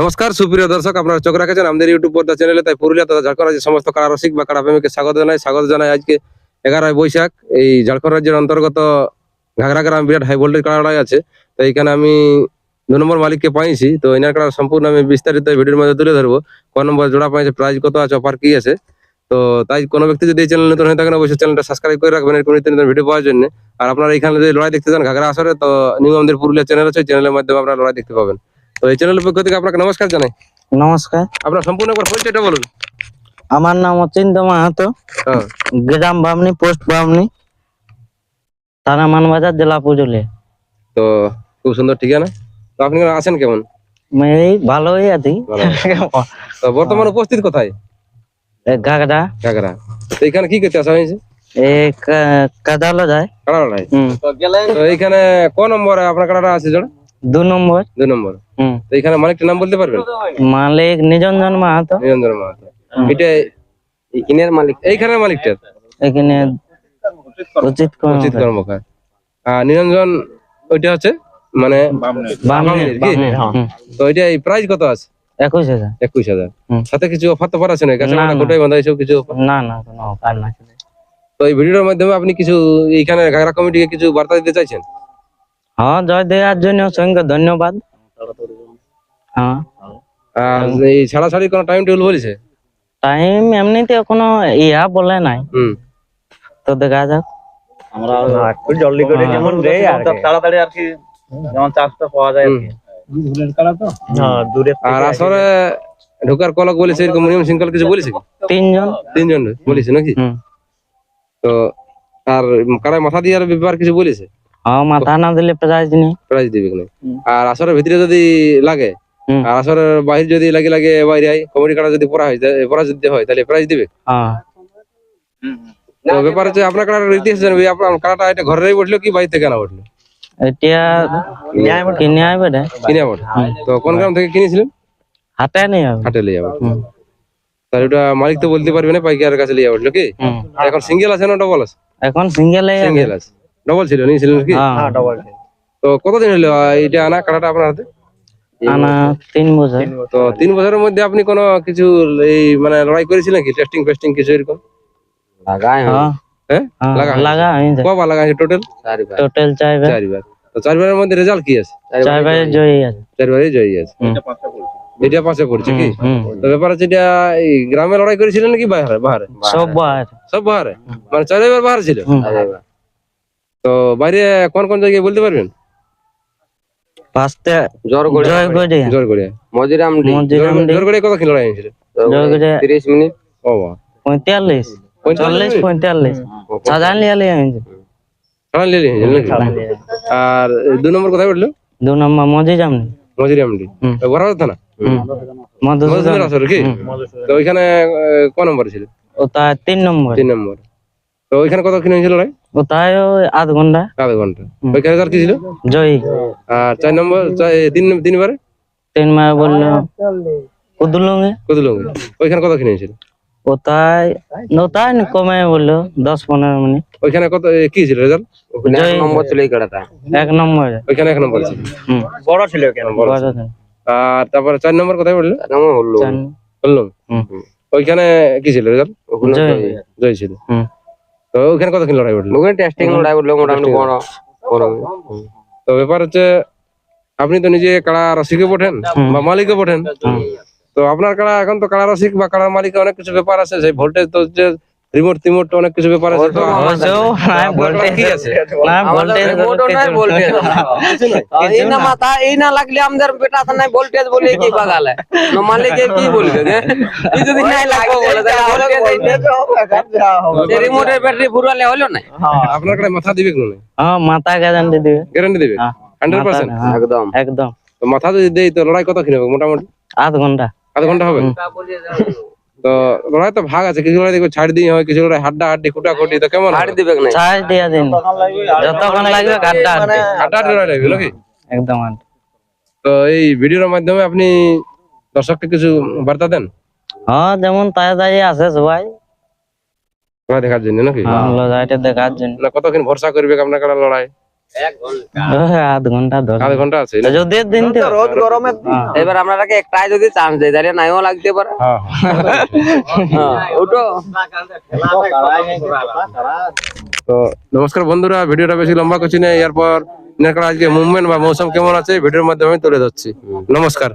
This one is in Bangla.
নমস্কার, সুপ্রিয় দর্শক, আপনারা চোখ রাখেছেন আমাদের ইউটিউব পর্দা চ্যানেলে। তাই পুরুলিয়া তথা ঝাড়খণ্ড রাজ্যের সমস্ত কারা রসিক বা কারা প্রেমীকে স্বাগত জানাই। স্বাগত জানাই আজকে এগারোই বৈশাখ। এই ঝাড়খণ্ড রাজ্যের অন্তর্গত ঘাগরা গ্রাম বিরাট হাই ভোল্টেজ কাড়া লড়াই আছে। তো এইখানে আমি দু নম্বর মালিককে পাইছি। তো এনার কাড়া সম্পূর্ণ আমি বিস্তারিত ভিডিওর মধ্যে তুলে ধরবো। ক নম্বর জোড়া পাইছে প্রাইজ কত আছে অফার কি আছে। তো তাই কোনো ব্যক্তি যদি এই চ্যানেল নতুন হয়ে থাকেন, অবশ্যই চ্যানেলটা সাবস্ক্রাইব করে রাখবেন। এরকম নিত্য নতুন ভিডিও পাওয়ার জন্য। আর আপনারা এখানে যদি লড়াই দেখতে চান ঘাগরা আসরে, তো নিউ আমাদের পুরুলিয়া চ্যানেল আছে। চ্যানেলের মাধ্যমে আপনারা লড়াই দেখতে পাবেন। তো এই চ্যানেলের পক্ষ থেকে আপনাকে নমস্কার জানাই। নমস্কার। আপনার সম্পূর্ণ একবার পরিচয়টা বলুন। আমার নাম অচিন্ত মাহাতো। হ্যাঁ। গ্রাম ভাবনি পোস্ট ভাবনি। থানা মানবাজার জেলা পুরুলিয়া তো খুব সুন্দর ঠিকানা। তো আপনি আছেন কেমন? এই ভালোই আছি। তো বর্তমান উপস্থিত কোথায়? ঘাগড়া। ঘাগরা তো এখানে কি করতে আসা হয়েছে? কাদালো যায় তো এইখানে ক নম্বরে আপনার কাড়াটা আছে জোড়া? দু নম্বর। দুই নম্বর। হুম। তো এখানে মালিকটার নাম বলতে পারবেন? মালিক মাহাতো। নিরঞ্জন মাহাতো। এটা এইখানের মালিক এইখানের মালিকটা এখানে উচিত উচিত কর্মকার। আর নিরঞ্জন ওইটা হচ্ছে মানে। তো এটা প্রাইস কত আছে? একুশ হাজার। একুশ হাজার। সাথে কিছু অফার তো আছে না। গোটাই বাঁধা কিছু না না কোনো অফার না তো এই ভিডিওর মাধ্যমে আপনি কিছু এইখানে ঘাগরা কমিটিকে কিছু বার্তা দিতে চাইছেন? হ্যাঁ জয় দেওয়ার জন্য সঙ্গে ধন্যবাদ। হ্যাঁ। আর এই ছাড়াছাড়ি কোনো টাইম টেবিল বলেছে? টাইম এমনিতে কোনো ইয়া বলে নাই। তো দেখা যাক। একটু জলদি করে হ্যাঁ। যেমন দেয় আর তাড়াতাড়ি আর কি যেমন চাষটা পাওয়া যায় আর কি। হ্যাঁ আর ঢোকার কলক বলেছে এরকম নিয়ম শৃঙ্খলা কিছু বলেছে? তিনজন। তিনজন বলেছে নাকি? তো আর কারায় মাথা দিয়ে ব্যাপার কিছু বলেছে? হ্যাঁ মাথা না দিলে প্রাইজ নেই। প্রাইজ দিবে কিনা। আর আসরের ভিতরে যদি লাগে। আর আসরের বাহির যদি লাগে লাগে বাইরে আই কমিটি কাটা যদি পড়া হয় পড়া যদি হয় তাহলে প্রাইজ দিবে। হ্যাঁ। তো ব্যাপার হচ্ছে আপনার কাটার ইতিহাস জানবে আপনার কাটাটা এটা ঘরেই বসল কি বাইরে থেকে কেনা বসল? এটা কিনে আইবে রে কিনে বটে তো কোন গ্রাম থেকে কিনেছিলেন? হাতে হবে হাটে লিয়ে হুম। তাহলে ওটা মালিক তো বলতে পারবে না পাইকারের কাছে লিয়ে কি? এখন সিঙ্গেল আছে না ডবল আছে? এখন সিঙ্গেল সিঙ্গেল আছে। ডবল ছিল নিয়েছিলেন কি হ্যাঁ। ডবল তো কতদিন হলো এটা আনা কাটাটা আপনার হাতে? আনা তিন বছর। তো তিন বছরের মধ্যে আপনি কোনো কিছু এই মানে লড়াই করেছিলেন কি টেস্টিং ফেস্টিং কিছু এরকম? হ্যাঁ। হ্যাঁ? হ্যাঁ, লাগা লাগা কবার লাগা আছে টোটাল টোটাল চাইবে চারবার। তো চারবারের মধ্যে রেজাল্ট কি আছে? জয়ী আছে। চারবারই জয়ী আছে। এটা পাশে পড়ছে। কি? তো ব্যাপার হচ্ছে এটা এই গ্রামে লড়াই করেছিলেন নাকি বাইরে সব সব মানে চারবার ছিল। তো বাইরে কোন কোন জায়গায় বলতে পারবেন? পাঁচটা মজিরাম কত লড়াই হয়েছিল মিনিট? ও লিয়ে আর দু নম্বর কোথায় উঠল দু নম্বর মজি জামনি মজুরিয়ামডি হুম। বরাবর থানা? মধুসূদন। আসর কি? তো ওইখানে আহ, ক নম্বর ছিল? ওটা তিন নম্বর। তিন নম্বর। তো ওইখানে কত কিনে হয়েছিল লড়াই ওটাই ওই আধ ঘণ্টা। আধ ঘণ্টা। ওইখানে আর কি ছিল? জয়ী। আর চার নম্বর তিন তিনবারে? তিন মাস বলল কুদুলুঙ্গে। কত ওইখানে কত কিনে হয়েছিল ওটাই কমে বলল দশ পনেরো মিনিট। ওইখানে কত কি ছিল রেজাল্ট? এক নম্বর ছিল এই কাটাটা এক নম্বর। ওইখানে এক নম্বর ছিল। বড় ছিল কেন বড় বড় ছিল। ছিল। আর তারপরে চার নম্বর কোথায় পড়ল? তার নাম হলো। ওইখানে কি ছিল রেজাল্ট? জয়। জয় ছিল। হুম। তো ওখানে কত কিলো লড়াই উঠল ওখানে টেস্টিং লড়াই উঠল মোটামুটি বড় বড় তো ব্যাপার হচ্ছে আপনি তো নিজে কাড়া রসিকে পঠেন। বা মালিকে পঠেন তো আপনার কাড়া এখন তো কাড়া রসিক বা কাড়া মালিক অনেক কিছু ব্যাপার আছে সেই ভোল্টেজ তো যে রিমোট টিমোট অনেক কিছু ব্যাপার আছে তো। এই না মাথা এই না লাগলে আমাদের বেটা তো নাই ভোল্টেজ বলে কি বাগালে? না মালিকে কি বলবে গে? এই যদি নাই লাগবে বলে তাহলে রিমোটের ব্যাটারি ফুরালে হলো না? আপনার কাড়া মাথা দিবে কোন? হ্যাঁ মাথা গ্যারান্টি দিবে। গ্যারান্টি দিবে? হ্যাঁ, হ্যাঁ, একদম। একদম। তো মাথা যদি দেই তো লড়াই কত কিনবে মোটামুটি? আধ ঘণ্টা। আধ ঘণ্টা হবে। তো লড়াই তো ভাগ আছে কিছু লড়াই দেখবে ছাড় দিয়ে হয় কিছু লড়াই হাড্ডা হাড্ডি কুটা কুটি তো কেমন হাড় দিবে না। চার্জ দিয়া দিন। যতক্ষণ লাগবে কাটটা হাড্ডা হাড্ডি লড়াই লাগবে নাকি? একদম তো এই ভিডিওর মাধ্যমে আপনি দর্শককে কিছু বার্তা দেন? হ্যাঁ যেমন তাড়াতাড়ি আসে সবাই। লড়াই দেখার জন্য নাকি? হ্যাঁ লড়াইটা দেখার জন্য। না কতক্ষণ ভরসা করবে আপনার লড়াই? ওই আধ ঘণ্টা ধরে। আধ ঘণ্টা আছে তো যদি দিন তো রোদ গরমে। এবার আপনারাকে একটাই যদি চান্স দেয় তাহলে নাইও লাগতে পারে। হ্যাঁ হ্যাঁ, ওটো তো নমস্কার বন্ধুরা ভিডিওটা বেশি লম্বা করছি না এরপর আজকে মুভমেন্ট বা মৌসুম কেমন আছে ভিডিওর মাধ্যমে তুলে ধরছি। নমস্কার।